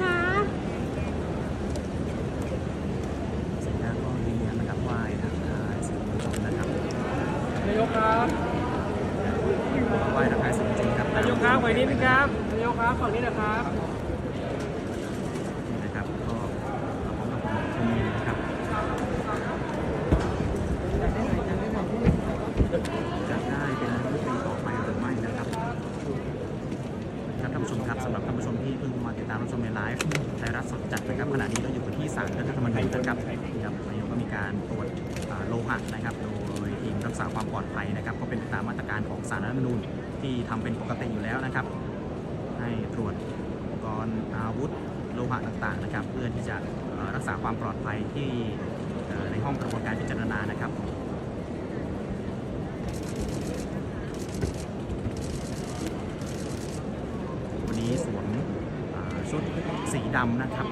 คะเสร็จแล้วก็ยืนยันนะครับไหว้ทักทายสื่อมวลชนนะครับนายกครับไหว้ทักทายส่อมวลชครับนายกครับไหวนิดนึงครับนายกครับฝั่งนี้นะครับนะครับก็เราพร้อมกับคุณชมรมนะครับจะได้เป็นรูปปีต่อไปหรือไม่นะครับครับท่านผู้ชมครับสำหรับท่านผู้ชมที่าติดตามรับชมในไลฟ์ไทยรัฐสดจัดนะครับขณะนี้เราอยู่ที่ศาลรัฐธรรมนูญนะครับครับนายกก็มีการตรวจโลหะนะครับ โดยทีมรักษาความปลอดภัยนะครับ ก็เป็นตามมาตรการของศาลรัฐธรรมนูญที่ทำเป็นปกติอยู่แล้วนะครับ ให้ตรวจอุปกรณ์อาวุธโลหะต่างๆนะครับ เพื่อที่จะรักษาความปลอดภัยที่ในห้องกระบวนการพิจารณานะครับวันนี้สวม ชุดสีดำนะครับ